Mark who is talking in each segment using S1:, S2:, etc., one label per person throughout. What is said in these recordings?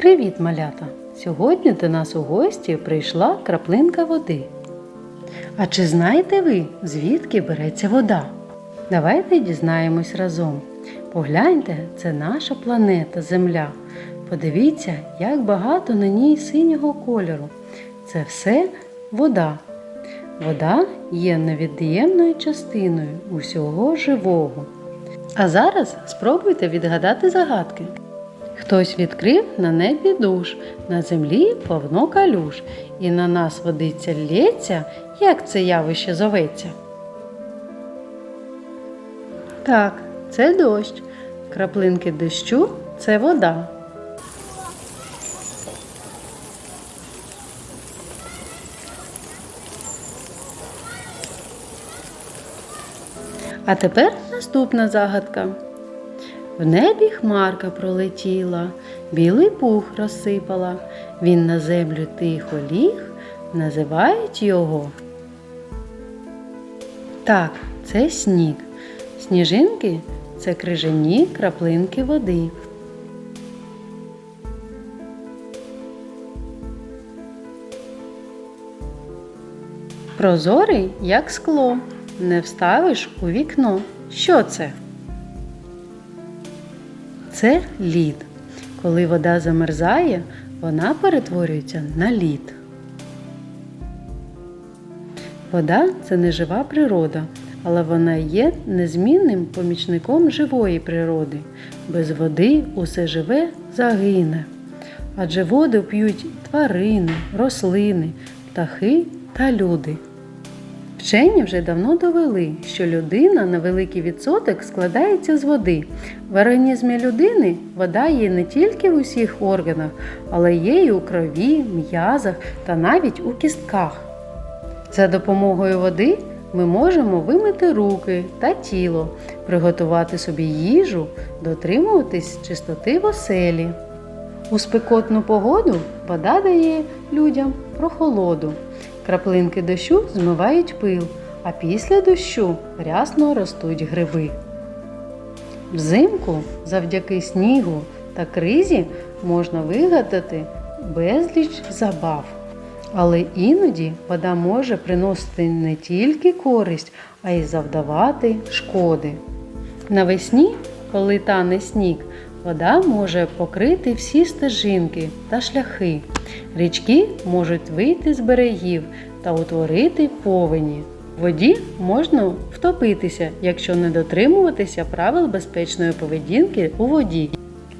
S1: Привіт, малята! Сьогодні до нас у гості прийшла краплинка води. А чи знаєте ви, звідки береться вода? Давайте дізнаємось разом. Погляньте, це наша планета Земля. Подивіться, як багато на ній синього кольору. Це все вода. Вода є невід'ємною частиною усього живого. А зараз спробуйте відгадати загадки. Хтось відкрив на небі душ, на землі повно калюш, і на нас водиця лється, як це явище зоветься. Так, це дощ. Краплинки дощу це вода. А тепер наступна загадка. В небі хмарка пролетіла, білий пух розсипала. Він на землю тихо ліг, називають його. Так, це сніг. Сніжинки це крижані краплинки води. Прозорий, як скло. Не вставиш у вікно. Що це? Це лід. Коли вода замерзає, вона перетворюється на лід. Вода це не жива природа, але вона є незмінним помічником живої природи. Без води усе живе загине. Адже воду п'ють тварини, рослини, птахи та люди. Вчені вже давно довели, що людина на великий відсоток складається з води. В організмі людини вода є не тільки в усіх органах, але є і у крові, м'язах та навіть у кістках. За допомогою води ми можемо вимити руки та тіло, приготувати собі їжу, дотримуватись чистоти в оселі. У спекотну погоду вода дає людям прохолоду. Краплинки дощу змивають пил, а після дощу рясно ростуть гриби. Взимку завдяки снігу та кризі можна вигадати безліч забав. Але іноді вода може приносити не тільки користь, а й завдавати шкоди. Навесні, коли тане сніг, вода може покрити всі стежинки та шляхи. Річки можуть вийти з берегів та утворити повені. В воді можна втопитися, якщо не дотримуватися правил безпечної поведінки у воді.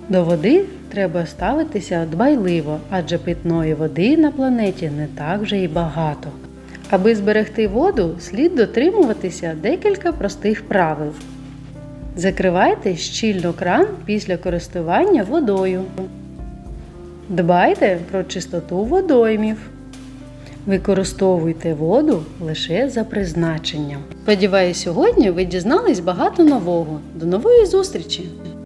S1: До води треба ставитися дбайливо, адже питної води на планеті не так вже й багато. Аби зберегти воду, слід дотримуватися декілька простих правил. Закривайте щільно кран після користування водою. Дбайте про чистоту водоймів. Використовуйте воду лише за призначенням. Сподіваюсь, сьогодні ви дізнались багато нового. До нової зустрічі!